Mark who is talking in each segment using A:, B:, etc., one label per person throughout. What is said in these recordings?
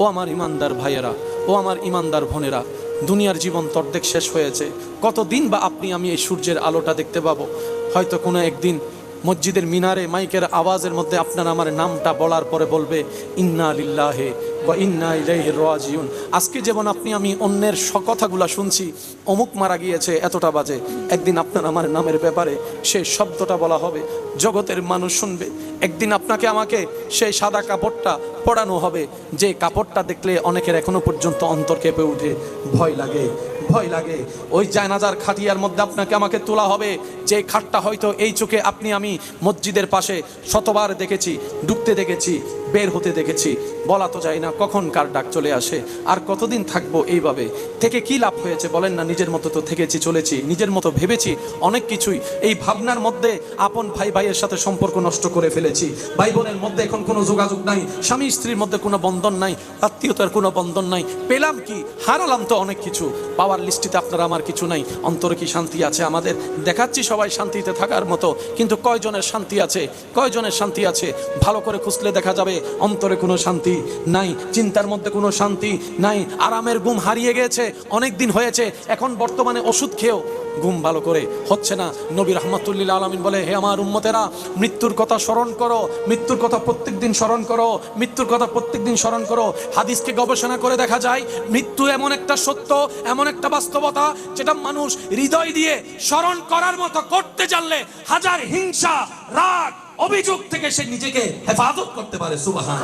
A: ও আমার ইমানদার ভাইয়েরা, ও আমার ইমানদার বোনেরা, দুনিয়ার জীবন তর্ধেক শেষ হয়েছে। কতদিন বা আপনি আমি এই সূর্যের আলোটা দেখতে পাবো? হয়তো কোনো একদিন মসজিদের মিনারে মাইকের আওয়াজের মধ্যে আপনার আমার নামটা বলার পরে বলবে, ইন্না লিল্লাহে বা ইন্না ইলাইহি রাজিউন। আজকে যেমন আপনি, আমি অন্যের কথাগুলা শুনছি, অমুক মারা গিয়েছে, এতটা বাজে। একদিন আপনার আমার নামের ব্যাপারে সে শব্দটা বলা হবে, জগতের মানুষ শুনবে। একদিন আপনাকে আমাকে সেই সাদা কাপড়টা পরানো হবে, যে কাপড়টা দেখলে অনেকের এখনও পর্যন্ত অন্তর কেঁপে উঠে, ভয় লাগে। ভয় লাগে। ওই জায়নাজার খাটিয়ার মধ্যে আপনাকে আমাকে তোলা হবে। যে খাটটা হয়তো এই চোখে আপনি আমি মসজিদের পাশে শতবার দেখেছি, ডুবতে দেখেছি, বের হতে দেখেছি। বলা তো যায় না কখন কার ডাক চলে আসে, আর কতদিন থাকব এইভাবে? থেকে কি লাভ হয়েছে বলেন না, নিজের মতো তো থেকেছি, চলেছি, নিজের মতো ভেবেছি, অনেক কিছুই। এই ভাবনার মধ্যে আপন ভাই ভাইয়ের সাথে সম্পর্ক নষ্ট করে ফেলেছি। ভাই বোনের মধ্যে এখন কোনো যোগাযোগ নাই, স্বামী স্ত্রীর মধ্যে কোনো বন্ধন নাই, আত্মীয়তার কোনো বন্ধন নাই। পেলাম কি? হারালাম তো অনেক কিছু। পাওয়ার লিস্টিতে আপনার আমার কিছু নাই। অন্তরে কি শান্তি আছে আমাদের? দেখাচ্ছি সবাই শান্তিতে থাকার মতো, কিন্তু কয়জনের শান্তি আছে? কয়জনের শান্তি আছে? ভালো করে খুঁজলে দেখা যাবে, অন্তরে কোনো শান্তি নাই, চিন্তার মধ্যে কোনো শান্তি নাই। আরামের ঘুম হারিয়ে গেছে অনেক দিন হয়েছে, এখন বর্তমানে ওষুধ খেয়েও ঘুম ভালো করে হচ্ছে না। নবী রহমতুল্লিল আলমিন বলে, হে আমার উম্মতেরা, মৃত্যুর কথা স্মরণ করো, মৃত্যুর কথা প্রত্যেক দিন স্মরণ করো, মৃত্যুর কথা প্রত্যেক দিন স্মরণ করো। হাদিসকে গবেষণা করে দেখা যায়, মৃত্যু এমন একটা সত্য, এমন একটা বাস্তবতা, যেটা মানুষ হৃদয় দিয়ে স্মরণ করার মতো করতে জানলে হাজার হিংসা, রাগ অভিযোগ থেকে সে নিজেকে হেফাজত করতে পারে সুবাহান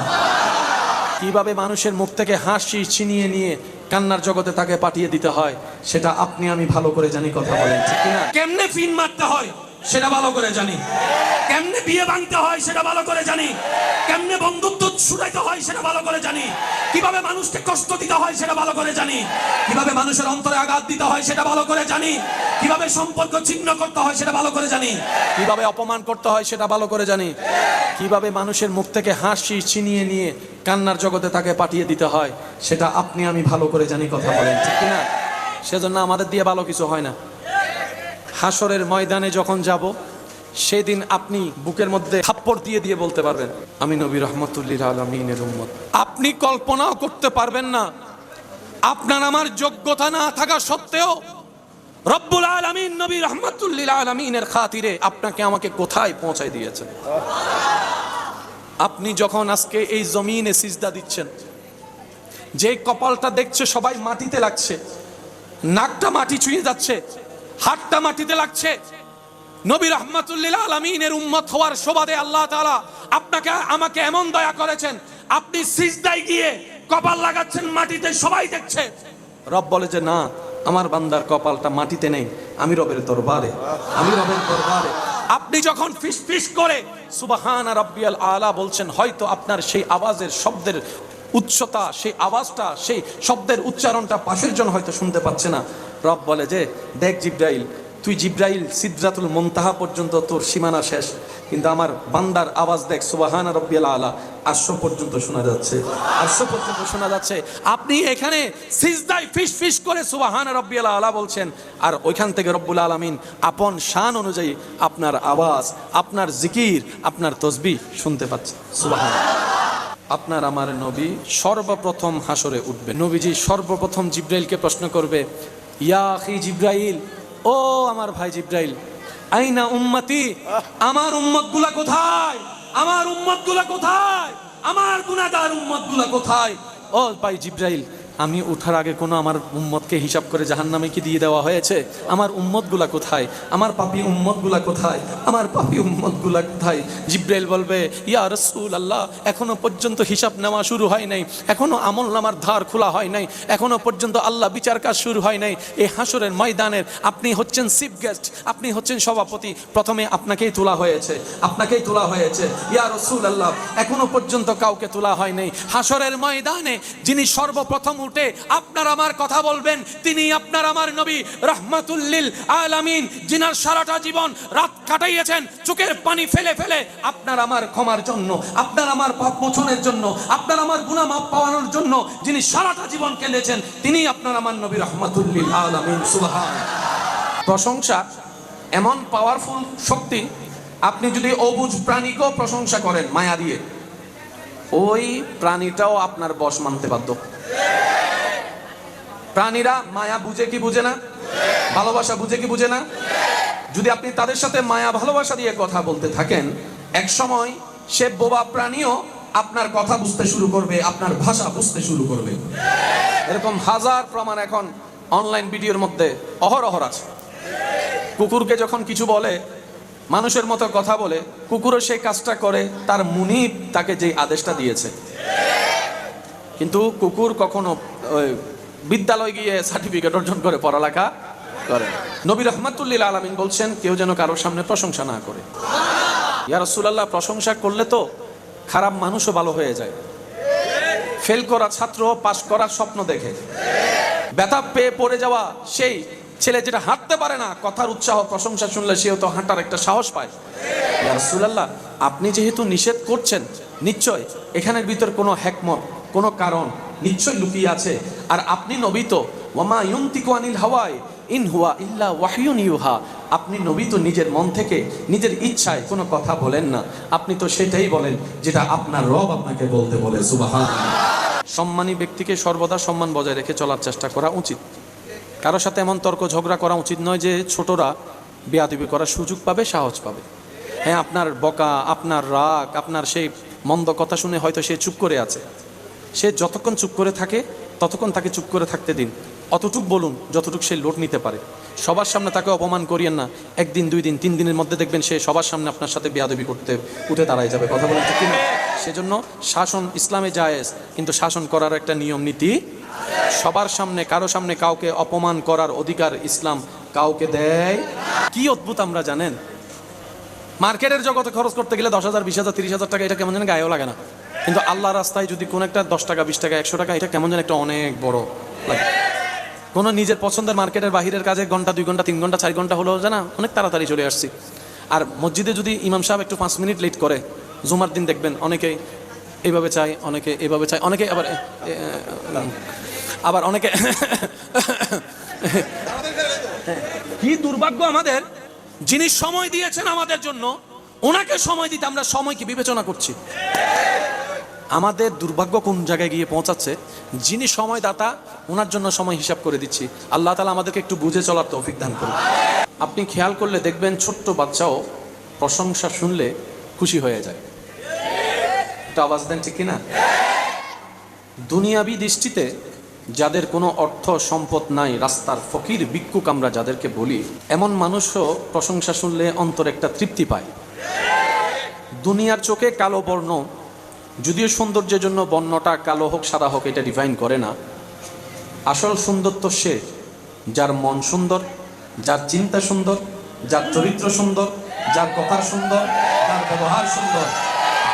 A: কীভাবে মানুষের মুখ থেকে হাসি ছিনিয়ে নিয়ে কান্নার জগতে তাকে পাঠিয়ে দিতে হয়, সেটা আপনি আমি ভালো করে জানি কথা বলেন, ঠিক না কেমনে ফিন মারতে হয়? সেটা ভালো করে জানি। কেমনে বিয়ে ভাঙতে হয় সেটা ভালো করে জানি। কেমনে বন্ধুত্ব ছুটাইতে হয় সেটা ভালো করে জানি। কীভাবে মানুষকে কষ্ট দিতে হয় সেটা ভালো করে জানি। কীভাবে মানুষের অন্তরে আঘাত দিতে হয় সেটা ভালো করে জানি। কীভাবে সম্পর্ক ছিন্ন করতে হয় সেটা ভালো করে জানি। কীভাবে অপমান করতে হয় সেটা ভালো করে জানি। কীভাবে মানুষের মুখ থেকে হাসি ছিনিয়ে নিয়ে কান্নার জগতে তাকে পাঠিয়ে দিতে হয়, সেটা আপনি আমি ভালো করে জানি কথা বলেন, ঠিক না সেজন্য আমাদের দিয়ে ভালো কিছু হয় না। হাসরের ময়দানে যখন যাব, সেদিন আপনি বুকের মধ্যে থাপ্পড় দিয়ে দিয়ে বলতে পারবেন, আমি নবী রহমতুল্লিল আলমিনের উম্মত। আপনি কল্পনাও করতে পারবেন না। আপনার আমার যোগ্যতা না থাকা সত্ত্বেও রব্বুল আলমিন নবী রহমতুল্লিল আলমিনের খাতিরে আপনাকে আমাকে কোথায় পৌঁছায় দিয়েছেন? আপনি যখন আজকে এই জমিনে সিজদা দিচ্ছেন, যে কপালটা দেখছে সবাই মাটিতে লাগছে, নাকটা মাটি ছুঁয়ে যাচ্ছে হাতটা মাটিতে লাগছে। নবী রহমাতুল্লিল আলমিনের উম্মত হওয়ার সোবাদে আল্লাহ তাআলা আপনাকে, আমাকে এমন দয়া করেছেন, আপনি সিজদায় গিয়ে কপাল লাগাচ্ছেন, মাটিতে সবাই দেখছে। রব বলে যে, না, আমার বান্দার কপালটা মাটিতে নেই, আমি রবের দরবারে, আমি রবের দরবারে। আপনি যখন ফিস ফিস করে সুবাহান রব্বিয়াল আলা বলছেন, হয়তো আপনার সেই আওয়াজের শব্দের উচ্চতা, সেই আওয়াজটা, সেই শব্দের উচ্চারণটা পাশের জন হয়তো শুনতে পাচ্ছে না। রব বলে যে, দেখ জিব্রাইল, তুই জিব্রাইল সিদ্রাতুল মন্তাহা পর্যন্ত তোর সীমানা শেষ, কিন্তু আমার বান্দার আওয়াজ দেখ সুবাহান রব্বিয়াল আলা আশ্র পর্যন্ত শোনা যাচ্ছে। আশ্র পর্যন্ত শোনা যাচ্ছে। আপনি এখানে সিজদায় ফিস ফিস করে সুবাহান রব্বিয়াল আলা বলছেন, আর ওইখান থেকে রব্বুল আলামিন আপন শান অনুযায়ী আপনার আওয়াজ, আপনার জিকির, আপনার তসবি শুনতে পাচ্ছে। সুবাহান আপনার আমার নবী সর্বপ্রথম হাসরে উঠবে নবীজি সর্বপ্রথম জিব্রাইলকে প্রশ্ন করবে ইয়া আখি জিব্রাইল, ও আমার ভাই জিব্রাইল, আইনা উম্মতি, আমার উম্মতগুলা কোথায়? আমার উম্মতগুলা কোথায়? আমার গুনাগার উম্মতগুলা কোথায়? ও ভাই জিব্রাইল আমি উঠার আগে কোনো আমার উম্মতকে হিসাব করে জাহান্নামে কি দিয়ে দেওয়া হয়েছে? আমার উম্মতগুলা কোথায়? আমার পাপি উম্মতগুলা কোথায়? আমার পাপি উম্মতগুলা কোথায়? জিব্রাইল বলবে, ইয়া রসুল আল্লাহ এখনও পর্যন্ত হিসাব নেওয়া শুরু হয় নাই। এখনও আমল নামার ধার খোলা হয় নাই। এখনও পর্যন্ত আল্লাহ বিচার কাজ শুরু হয় নাই। এই হাসরের ময়দানের আপনি হচ্ছেন চিফ গেস্ট আপনি হচ্ছেন সভাপতি। প্রথমে আপনাকেই তোলা হয়েছে, আপনাকেই তোলা হয়েছে। ইয়া রসুল আল্লাহ এখনও পর্যন্ত কাউকে তোলা হয় নাই। হাসরের ময়দানে যিনি সর্বপ্রথম উঠে আপনার আমার কথা বলবেন। তিনি আপনার আমার নবী রহমাতুল্লিল আলামিন, যিনার সারাটা জীবন রাত কাটাইয়েছেন, চোখের পানি ফেলে ফেলে আপনার আমার ক্ষমার জন্য, আপনার আমার পাপ মোচনের জন্য, আপনার আমার গুনাহ মাপ পাওয়ানোর জন্য যিনি সারাটা জীবন কেঁদেছেন, তিনি আপনার আমার নবী রহমাতুল্লিল আলামিন, সুবহান। প্রশংসা এমন পাওয়ারফুল শক্তি, আপনি যদি অবুজ প্রাণীকেও প্রশংসা করেন মায়া দিয়ে, ওই প্রাণীটাও আপনার বশ মানতে বাধ্য। প্রাণীরা মায়া বুঝে কি বুঝে না? ভালোবাসা বুঝে কি বুঝে না? যদি আপনি তাদের সাথে মায়া ভালোবাসা দিয়ে কথা বলতে থাকেন, এক সময় সে বোবা প্রাণীও আপনার কথা বুঝতে শুরু করবে, আপনার ভাষা বুঝতে শুরু করবে। এরকম হাজার প্রমাণ এখন অনলাইন ভিডিওর মধ্যে অহরহর আছে। কুকুরকে যখন কিছু বলে, মানুষের মতো কথা বলে, কুকুরও সেই কাজটা করে, তার মুনিব তাকে যে আদেশটা দিয়েছে। কিন্তু কুকুর কখনো বিদ্যালয় গিয়ে সার্টিফিকেট অর্জন করে, পড়ালেখা করে। নবী রহমাতুল্লিল আলমিন বলছেন, কেউ যেন কারোর সামনে প্রশংসা না করে। ইয়া রসুলাল্লাহ, প্রশংসা করলে তো খারাপ মানুষও ভালো হয়ে যায়। ফেল করা ছাত্র পাশ করার স্বপ্ন দেখে। ব্যথা পেয়ে পড়ে যাওয়া সেই ছেলে যেটা হাঁটতে পারে না, কথার উৎসাহ, প্রশংসা শুনলে সেও তো হাঁটার একটা সাহস পায়। রাসূলুল্লাহ, আপনি যেহেতু নিষেধ করছেন, নিশ্চয় এখানের ভিতর কোনো হ্যাকমত কোনো কারণ নিশ্চয় লুকিয়ে আছে। আর আপনি নবী তো। ওয়ামা ইউনতিকু আনিল হাওয়াই, ইন হুয়া ইল্লা ওয়াহিয়ুন ইউহা। আপনি নবী তো নিজের মন থেকে, নিজের ইচ্ছায় কোনো কথা বলেন না। আপনি তো সেটাই বলেন যেটা আপনার রব আপনাকে বলতে বলে সুবহানাল্লাহ সম্মানী ব্যক্তিকে সর্বদা সম্মান বজায় রেখে চলার চেষ্টা করা উচিত। কারোর সাথে এমন তর্ক ঝগড়া করা উচিত নয় যে ছোটরা বেয়াদবি করার সুযোগ পাবে, সাহস পাবে। হ্যাঁ আপনার বকা, আপনার রাগ, আপনার সেই মন্দ কথা শুনে হয়তো সে চুপ করে আছে। সে যতক্ষণ চুপ করে থাকে, ততক্ষণ তাকে চুপ করে থাকতে দিন। অতটুক বলুন, যতটুক সে লোট নিতে পারে। সবার সামনে তাকে অপমান করিয়েন না। একদিন, দুই দিন, তিন দিনের মধ্যে দেখবেন সে সবার সামনে আপনার সাথে বেয়াদবি করতে, উঠে দাঁড়ায় যাবে। কথা বলেন ঠিক কিনা? সেজন্য শাসন ইসলামে জায়েজ, কিন্তু শাসন করার একটা নিয়ম, নীতি সবার সামনে, কারও সামনে কাউকে অপমান করার অধিকার ইসলাম কাউকে দেয় কি অদ্ভুত আমরা, জানেন? মার্কেটের জগতে খরচ করতে গেলে দশ হাজার, বিশ হাজার, তিরিশ হাজার টাকা, এটা কেমন যেন গায়েও লাগে না। কিন্তু আল্লাহ রাস্তায় যদি কোনো একটা দশ টাকা, বিশ টাকা, একশো টাকা, এটা কেমন যেন একটা অনেক বড় কোনো নিজের পছন্দের মার্কেটের বাহিরের কাজে ঘণ্টা, দুই ঘণ্টা, তিন ঘণ্টা, চার ঘণ্টা হলেও জানা, অনেক তাড়াতাড়ি চলে আসছি। আর মসজিদে যদি ইমাম সাহেব একটু পাঁচ মিনিট লেট করে, জুমার দিন দেখবেন অনেকে এইভাবে চায়, অনেকে এইভাবে চায়, অনেকে আবার আবার অনেকে কি দুর্ভাগ্য আমাদের? যিনি সময় দিয়েছেন আমাদের জন্য, ওনাকে সময় দিতে আমরা সময়কে বিবেচনা করছি। আমাদের দুর্ভাগ্য কোন জায়গায় গিয়ে পৌঁছাচ্ছে? যিনি সময়দাতা, ওনার জন্য সময় হিসাব করে দিচ্ছি। আল্লাহ তালা আমাদেরকে একটু বুঝে চলার তৌফিক দান করুন। আপনি খেয়াল করলে দেখবেন ছোট্ট বাচ্চাও প্রশংসা শুনলে খুশি হয়ে যায়। একটু আওয়াজ দেন ঠিক কিনা? দুনিয়াবি দৃষ্টিতে যাদের কোনো অর্থ সম্পদ নাই, রাস্তার ফকির, ভিক্ষুক আমরা যাদেরকে বলি, এমন মানুষও প্রশংসা শুনলে অন্তর একটা তৃপ্তি পায়। দুনিয়ার চোখে কালো বর্ণ যদিও সৌন্দর্যের জন্য বর্ণটা কালো হোক, সাদা হোক, এটা ডিফাইন করে না। আসল সুন্দর তো সে, যার মন সুন্দর, যার চিন্তা সুন্দর, যার চরিত্র সুন্দর, যার কথা সুন্দর, যার ব্যবহার সুন্দর।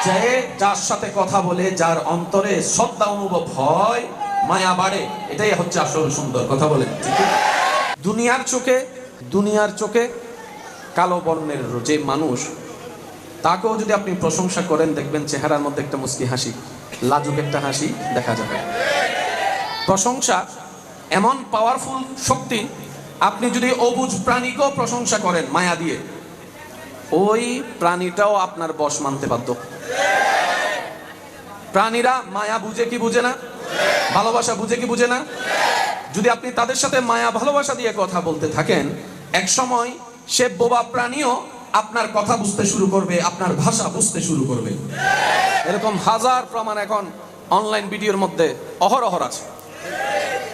A: যে যার সাথে কথা বলে, যার অন্তরে শ্রদ্ধা অনুভব হয়, মায়া বাড়ে, এটাই হচ্ছে আসল সুন্দর। কথা বলে দুনিয়ার চোখে দুনিয়ার চোখে কালো বর্ণের যে মানুষ তাকেও যদি আপনি প্রশংসা করেন, দেখবেন চেহারার মধ্যে একটা মুস্কি হাসি, লাজুক একটা হাসি দেখা যাবে। প্রশংসা এমন পাওয়ারফুল শক্তি, আপনি যদি অবুজ প্রাণীকেও প্রশংসা করেন মায়া দিয়ে, ওই প্রাণীটাও আপনার বশ মানতে বাধ্য। প্রাণীরা মায়া বুঝে কি বুঝে না? ভালোবাসা বুঝে কি বুঝে না? যদি আপনি তাদের সাথে মায়া ভালোবাসা দিয়ে কথা বলতে থাকেন এক সময় সে বোবা প্রাণীও আপনার কথা বুঝতে শুরু করবে, আপনার ভাষা বুঝতে শুরু করবে। এরকম হাজার প্রমাণ এখন অনলাইন ভিডিওর মধ্যে অহরহর আছে।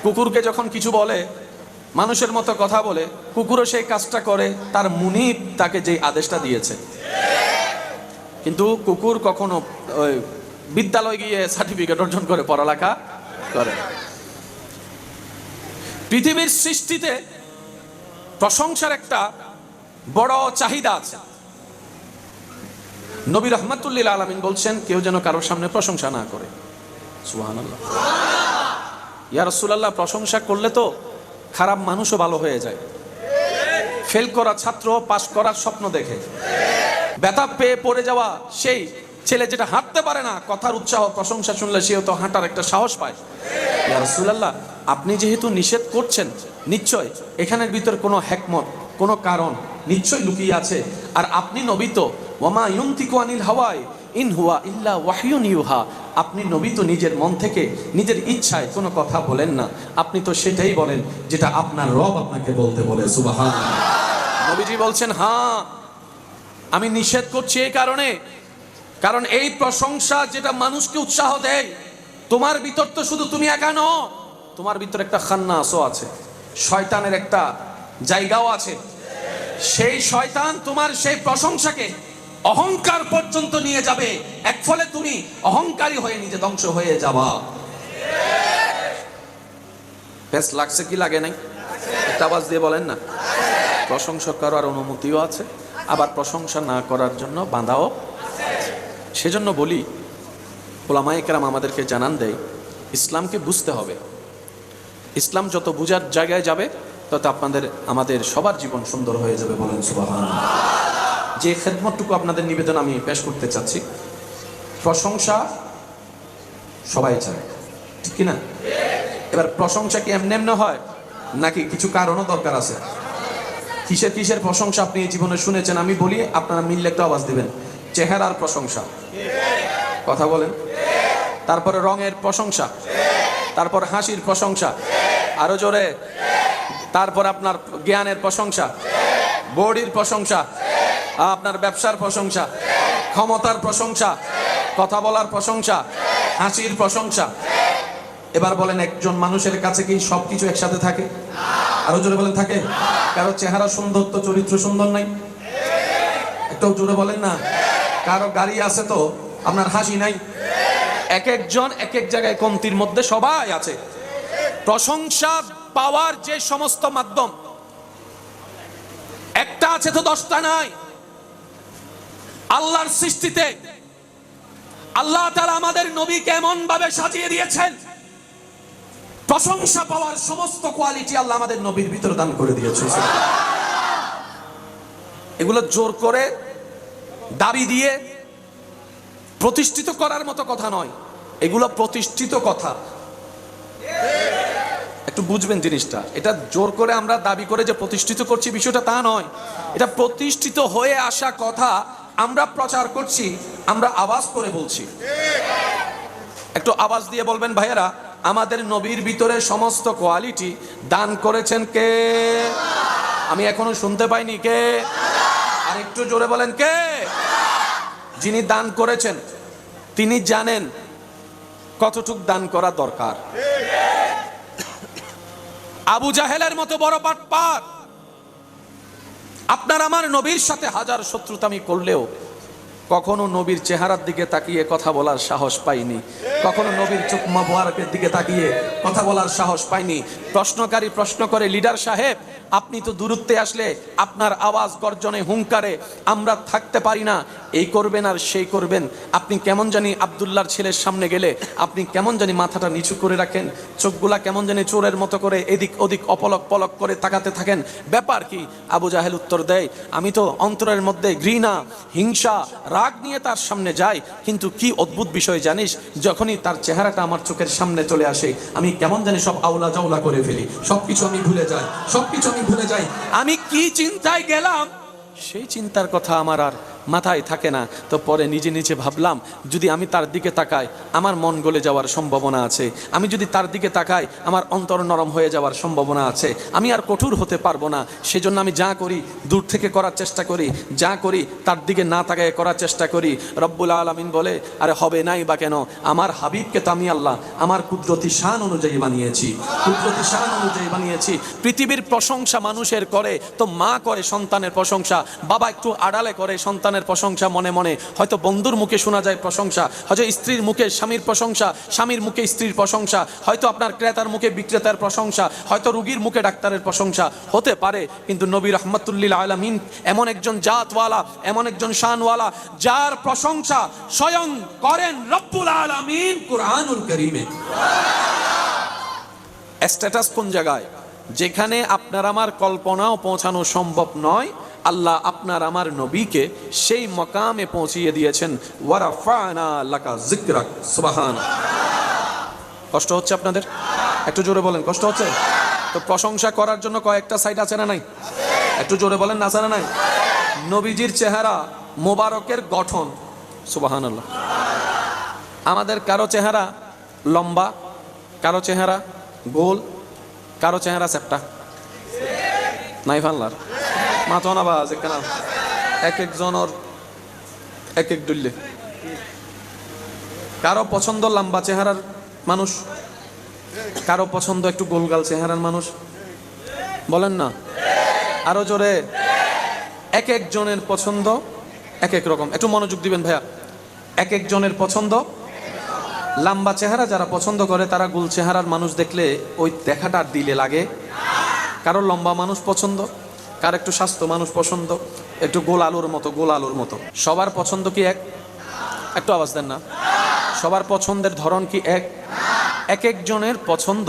A: কুকুরকে যখন কিছু বলে, মানুষের মতো কথা বলে, কুকুরও সেই কাজটা করে, তার মুনিব তাকে যে আদেশটা দিয়েছে। কিন্তু কুকুর কখনো বিদ্যালয় গিয়ে সার্টিফিকেট অর্জন করে, পড়ালেখা করে। পৃথিবীর সৃষ্টিতে প্রশংসার একটা বড় চাহিদা আছে। নবী রহমাতুল্লিল আলমিন বলছেন, কেউ যেন কারোর সামনে প্রশংসা না করে। ইয়া রাসূলুল্লাহ, প্রশংসা করলে তো খারাপ মানুষও ভালো হয়ে যায়। ফেল করা ছাত্র পাশ করার স্বপ্ন দেখে। ব্যথা পেয়ে পড়ে যাওয়া সেই ছেলে যেটা হাঁটতে পারে না, কথার উৎসাহ, প্রশংসা শুনলে সেও তো হাঁটার একটা সাহস পায়। ইয়া রাসূলুল্লাহ, আপনি যেহেতু নিষেধ করছেন, নিশ্চয় এখানের ভিতর কোনো হ্যাকমত কোনো কারণ নিশ্চয় লুকিয়ে আছে। আর আপনি নবী তো। ওয়ামা আনিল হাওয়াই, ইন হুয়া ইল্লা ওয়াহিয়ুন ইউহা। আপনি নবী তো নিজের মন থেকে নিজের ইচ্ছায় কোনো কথা বলেন না। আপনি তো সেটাই বলেন যেটা আপনার রব আপনাকে বলতে বলে সুবাহান নবীজি বলছেন হ্যাঁ আমি নিষেধ করছি এই কারণে। কারণ এই প্রশংসা যেটা মানুষকে উৎসাহ দেয়, তোমার ভিতর তো শুধু তুমি একা নও, তোমার ভিতর একটা খান্না খান্নাসও আছে। শয়তানের একটা জায়গাও আছে। সেই শয়তান তোমার সেই প্রশংসাকে অহংকার পর্যন্ত নিয়ে যাবে। এক ফলে তুমি অহংকারী হয়ে নিজে ধ্বংস হয়ে যাবা। বেশ, লাগছে কি লাগে নাই? একটা আওয়াজ দিয়ে বলেন না। প্রশংসা করার অনুমতিও আছে, আবার প্রশংসা না করার জন্য বাঁধাও সেজন্য বলি, ওলামায়ে কেরাম আমাদেরকে জানান দেয়, ইসলামকে বুঝতে হবে। ইসলাম যত বুঝার জায়গায় যাবে তত আপনাদের, আমাদের সবার জীবন সুন্দর হয়ে যাবে বলেন সুবাহান যে খেদমতটুকু আপনাদের নিবেদন আমি পেশ করতে চাচ্ছি, প্রশংসা সবাই চায়, ঠিক কি না এবার প্রশংসা কি এমনি এমনি হয়, নাকি কিছু কারণও দরকার আছে? কিসের কিসের প্রশংসা আপনি এই জীবনে শুনেছেন? আমি বলি, আপনারা মিললে একটু আওয়াজ দিবেন। চেহারার প্রশংসা। কথা বলেন। তারপরে রঙের প্রশংসা। তারপর হাসির প্রশংসা। আরও জোরে। তারপর আপনার জ্ঞানের প্রশংসা, বডির প্রশংসা, আপনার ব্যবসার প্রশংসা, ক্ষমতার প্রশংসা, কথা বলার প্রশংসা, হাসির প্রশংসা। এবার বলেন, একজন মানুষের কাছে কি সবকিছু একসাথে থাকে? আরও জোরে বলেন, থাকে? কারও চেহারা সুন্দর তো চরিত্র সুন্দর নাই? একটু জোরে বলেন না। কারও গাড়ি আছে তো আপনার হাসি নাই? এক একজন এক এক জায়গায় কমতির মধ্যে সবাই আছে। প্রশংসা পাওয়ার যে সমস্ত মাধ্যম, একটা আছে তো দশটা নাই। আল্লাহর সৃষ্টিতে আল্লাহ তারা আমাদের নবী কেমন ভাবে সাজিয়ে দিয়েছেন, প্রশংসা পাওয়ার সমস্ত কোয়ালিটি আল্লাহ আমাদের নবীর ভিতরে দান করে দিয়েছে এগুলো জোর করে দাবি দিয়ে প্রতিষ্ঠিত করার মতো কথা নয়, এগুলো প্রতিষ্ঠিত কথা। একটু বুঝবেন জিনিসটা। এটা জোর করে আমরা দাবি করে যে প্রতিষ্ঠিত করছি, বিষয়টা তা নয়। এটা প্রতিষ্ঠিত হয়ে আসা কথা আমরা প্রচার করছি, আমরা আওয়াজ করে বলছি। একটু আওয়াজ দিয়ে বলবেন, ভাইয়েরা, আমাদের নবীর ভিতরে সমস্ত কোয়ালিটি দান করেছেন কে? আমি এখনও শুনতে পাইনি, কে? আর একটু জোরে বলেন, কে? যিনি দান করেছেন, তিনি জানেন কতটুক দান করা দরকার। আবু জাহেলের মতো বড় পাটপার আপনার আমার নবীর সাথে হাজার শত্রুতামি করলেও কখনো নবীর চেহারার দিকে তাকিয়ে কথা বলার সাহস পাইনি। কখনো নবীর চোখ মোবারকের দিকে তাকিয়ে কথা বলার সাহস পাইনি। প্রশ্নকারী প্রশ্ন করে লিডার সাহেব আপনি তো দূরত্বে আসলে আপনার আওয়াজ গর্জনে, হুঙ্কারে আমরা থাকতে পারি না। এই করবেন আর সেই করবেন। আপনি কেমন জানি আবদুল্লার ছেলের সামনে গেলে আপনি কেমন জানি মাথাটা নিচু করে রাখেন, চোখগুলা কেমন জানি চোরের মতো করে এদিক ওদিক অপলক পলক করে তাকাতে থাকেন। ব্যাপার কি? আবু জাহেল উত্তর দেয়, আমি তো অন্তরের মধ্যে ঘৃণা, হিংসা, রাগ নিয়ে তার সামনে যাই, কিন্তু কি অদ্ভুত বিষয় জানিস? যখনই তার চেহারাটা আমার চোখের সামনে চলে আসে, আমি কেমন জানি সব আউলা জাউলা করে ফেলি। সবকিছু আমি ভুলে যাই, সবকিছু আমি ভুলে যাই। আমি কি চিন্তায় গেলাম? সেই চিন্তার কথা আমার আর মাথায় থাকে না। তো পরে নিজে নিজে ভাবলাম, যদি আমি তার দিকে তাকাই, আমার মন গলে যাওয়ার সম্ভাবনা আছে। আমি যদি তার দিকে তাকাই, আমার অন্তর নরম হয়ে যাওয়ার সম্ভাবনা আছে। আমি আর কঠোর হতে পারব না। সেজন্য আমি যা করি, দূর থেকে করার চেষ্টা করি। যা করি, তার দিকে না তাকায় করার চেষ্টা করি। রব্বুল আলমিন বলে, আরে হবে নাই বা কেন? আমার হাবিবকে তো আমি আল্লাহ, আমার কুদরতি শান অনুযায়ী বানিয়েছি। কুদরতি শান অনুযায়ী বানিয়েছি। পৃথিবীর প্রশংসা মানুষের করে, তো মা করে সন্তানের প্রশংসা, বাবা একটু আড়ালে করে সন্তানের প্রশংসা মনে মনে। হয়তো বন্ধুর মুখে শোনা যায় প্রশংসা, হয়তো স্ত্রীর মুখে স্বামীর প্রশংসা, স্বামীর মুখে স্ত্রীর প্রশংসা, হয়তো আপনার ক্রেতার মুখে বিক্রেতার প্রশংসা, হয়তো রুগীর মুখে ডাক্তারের প্রশংসা, হতে পারে, কিন্তু নবী রহমতুল্লিল আলমিন এমন একজন জাতওয়ালা, এমন একজন শানওয়ালা, যার প্রশংসা স্বয়ং করেন রব্বুল আলমিন কোরআনুল করিমে। স্ট্যাটাস কোন জায়গায়? যেখানে আপনার আমার কল্পনাও পৌঁছানো সম্ভব নয় আল্লাহ আপনার আমার নবীকে সেই মকামে পৌঁছিয়ে দিয়েছেন। কষ্ট হচ্ছে আপনাদের? একটু জোরে বলেন, কষ্ট হচ্ছে? তো প্রশংসা করার জন্য কয়েকটা সাইট আছে না নাই? একটু জোরে বলেন না নাই? নবীজির চেহারা মোবারকের গঠন সুবাহান আল্লাহ আমাদের কারও চেহারা লম্বা, কারও চেহারা গোল, কারও চেহারা চ্যাপটা নাই ফানলার মাথা না বাজ এক একজনের এক এক ডুললে কারও পছন্দ লম্বা চেহারার মানুষ, কারও পছন্দ একটু গোলগাল চেহারার মানুষ। বলেন না? আরও জোরে। এক একজনের পছন্দ এক এক রকম। একটু মনোযোগ দিবেন ভাইয়া। এক একজনের পছন্দ লম্বা চেহারা যারা পছন্দ করে, তারা গোল চেহারার মানুষ দেখলে ওই দেখাটা দিলে লাগে। কারও লম্বা মানুষ পছন্দ কার একটু স্বাস্থ্য, মানুষ পছন্দ? একটু গোল আলুর মতো, গোল আলুর মতো। সবার পছন্দ কি এক? একটু আওয়াজ দেন না। সবার পছন্দের ধরন কি এক? এক একজনের পছন্দ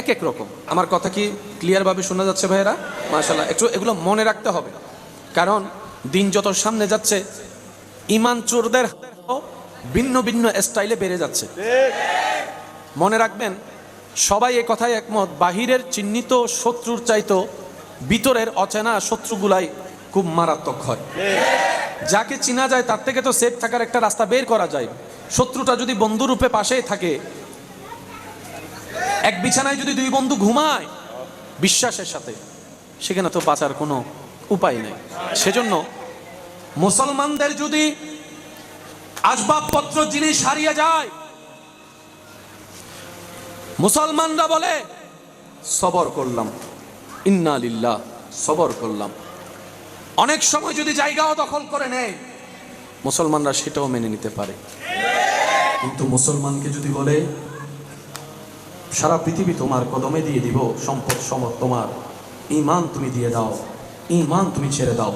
A: এক এক রকম। আমার কথা কি ক্লিয়ারভাবে শোনা যাচ্ছে ভাইয়েরা? মাশাল্লাহ একটু এগুলো মনে রাখতে হবে। কারণ দিন যত সামনে যাচ্ছে, ইমান চোরদের ভিন্ন ভিন্ন স্টাইলে বেড়ে যাচ্ছে। মনে রাখবেন, সবাই এ কথায় একমত, বাহিরের চিহ্নিত শত্রুর চাইতো ভিতরের অচেনা শত্রুগুলাই খুব মারাত্মক হয়। যাকে চিনা যায় তার থেকে তো সেফ থাকার একটা রাস্তা বের করা যায়। শত্রুটা যদি বন্ধুরূপে পাশেই থাকে, এক বিছানায় যদি দুই বন্ধু ঘুমায়, বিশ্বাসের সাথে, সেখানে তো বাঁচার কোনো উপায় নেই। সেজন্য মুসলমানদের যদি আসবাবপত্র, জিনিস হারিয়ে যায়, মুসলমানরা বলে, সবর করলাম। ইন্না সবর করলাম। অনেক সময় যদি জায়গাও দখল করে নেয়, মুসলমানরা সেটাও মেনে নিতে পারে। কিন্তু মুসলমানকে যদি বলে, সারা পৃথিবী তোমার কদমে দিয়ে দিব, সম্পদ সমত তোমার ইমান তুমি দিয়ে দাও ইমান তুমি ছেড়ে দাও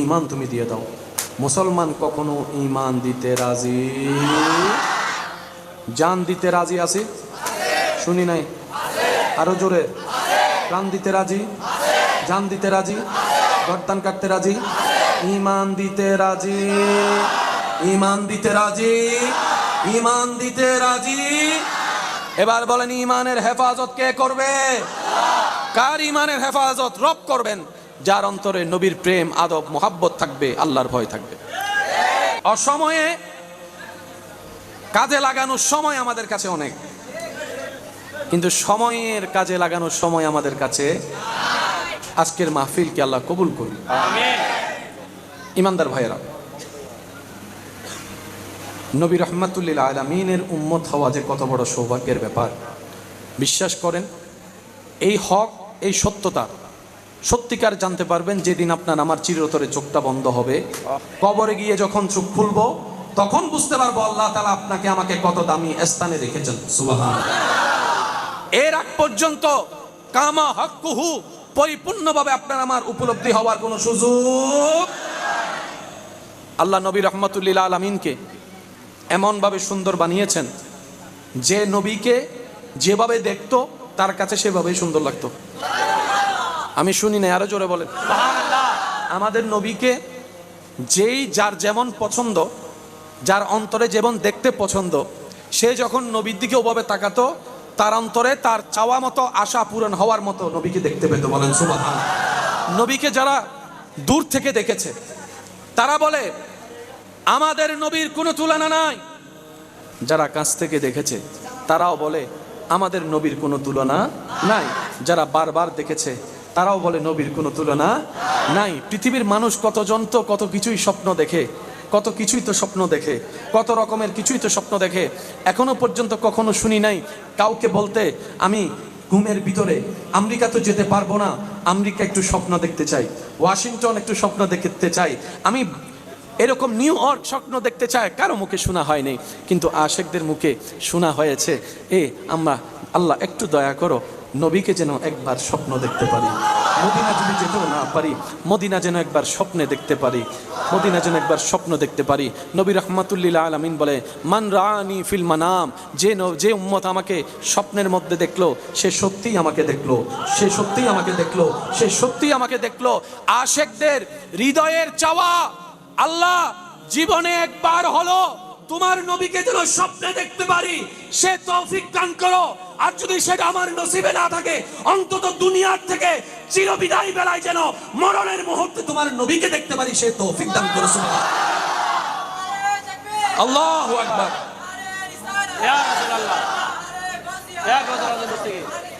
A: ইমান তুমি দিয়ে দাও। মুসলমান কখনো ইমান দিতে রাজি, জান দিতে রাজি আছে? শুনি নাই? আরও জোরে। প্রাণ দিতে রাজি? জান দিতে রাজি? গর্দান কাটতে রাজি? ইমান দিতে রাজি। ইমান দিতে রাজি। ইমান দিতে রাজি। এবার বলেন ইমানের হেফাজত কে করবে? কার ইমানের হেফাজত? রব করবেন। যার অন্তরে নবীর প্রেম, আদব, মোহাব্বত থাকবে, আল্লাহর ভয় থাকবে। অসময়ে কাজে লাগানোর সময় আমাদের কাছে অনেক। কিন্তু সময়ের কাজে লাগানোর সময় আমাদের কাছে আজকের মাহফিলকে আল্লাহ কবুল করুন। ইমানদার ভাইয়েরা নবী রহমাতুল্লিল আলমিনের উম্মত হওয়া যে কত বড় সৌভাগ্যের ব্যাপার। বিশ্বাস করেন এই হক এই সত্যতা সত্যিকার জানতে পারবেন যেদিন আপনার আমার চিরতরে চোখটা বন্ধ হবে। কবরে গিয়ে যখন চোখ খুলবো তখন বুঝতে পারব আল্লাহ তালা আপনাকে আমাকে কত দামি স্থানে রেখেছেন। সুবাহান এর আগ পর্যন্ত কামা হকুহু পরিপূর্ণভাবে আপনার আমার উপলব্ধি হওয়ার কোনো সুযোগ আল্লাহ নবী রহমতুল্লিল আলমিনকে এমনভাবে সুন্দর বানিয়েছেন, যে নবীকে যেভাবে দেখতো, তার কাছে সেভাবেই সুন্দর লাগতো। আমি শুনি না আরও জোরে বলেন। আমাদের নবীকে যেই যার যেমন পছন্দ, যার অন্তরে যেমন দেখতে পছন্দ, সে যখন নবীর দিকে ওভাবে তাকাতো তার অন্তরে তার চাওয়া মতো আশা পূরণ হওয়ার মতো নবীকে দেখতে পেত, বলেন, সুবহান। নবীকে যারা দূর থেকে দেখেছে, তারা বলে, আমাদের নবীর কোনো তুলনা নাই। যারা কাছ থেকে দেখেছে, তারাও বলে, আমাদের নবীর কোনো তুলনা নাই। যারা বারবার দেখেছে, তারাও বলে, নবীর কোনো তুলনা নাই। পৃথিবীর মানুষ কতজন তো কত কিছুই স্বপ্ন দেখে কত কিছুই তো স্বপ্ন দেখে, কত রকমের কিছুই তো স্বপ্ন দেখে। এখনও পর্যন্ত কখনো শুনি নাই কাউকে বলতে, আমি ঘুমের ভিতরে, আমেরিকা তো যেতে পারব না, আমেরিকা একটু স্বপ্ন দেখতে চাই, ওয়াশিংটন একটু স্বপ্ন দেখতে চাই। আমি এরকম নিউ ইয়র্ক স্বপ্ন দেখতে চায় কারও মুখে শোনা হয়নি। কিন্তু আশেকদের মুখে শোনা হয়েছে, এ আমরা আল্লাহ একটু দয়া করো নবীকে যেন একবার স্বপ্ন দেখতে পারি। মদিনা যদি যেতেও না পারি, মদিনা যেন একবার স্বপ্নে দেখতে পারি। মদিনা যেন একবার স্বপ্ন দেখতে পারি। নবী রহমাতুল্লিল আলমিন বলে, মান রানি ফিল মানাম যে যে উম্মত আমাকে স্বপ্নের মধ্যে দেখল, সে সত্যিই আমাকে দেখল। সে সত্যিই আমাকে দেখল। সে সত্যিই আমাকে দেখল। আশেকদের হৃদয়ের চাওয়া আল্লাহ জীবনে একবার হলো। তোমার নবীকে যেন স্বপ্নে দেখতে পারি, সে তৌফিক দান করো। আর যদি সেটা আমার নসিবে না থাকে, অন্তত দুনিয়ার থেকে চিরবিদায় বেলায় যেন মরণের মুহূর্তে তোমার নবীকে দেখতে পারি, সে তৌফিক দান করো আল্লাহ আকবার। ইয়া রাসূলুল্লাহ। ইয়া রাসূলুল্লাহ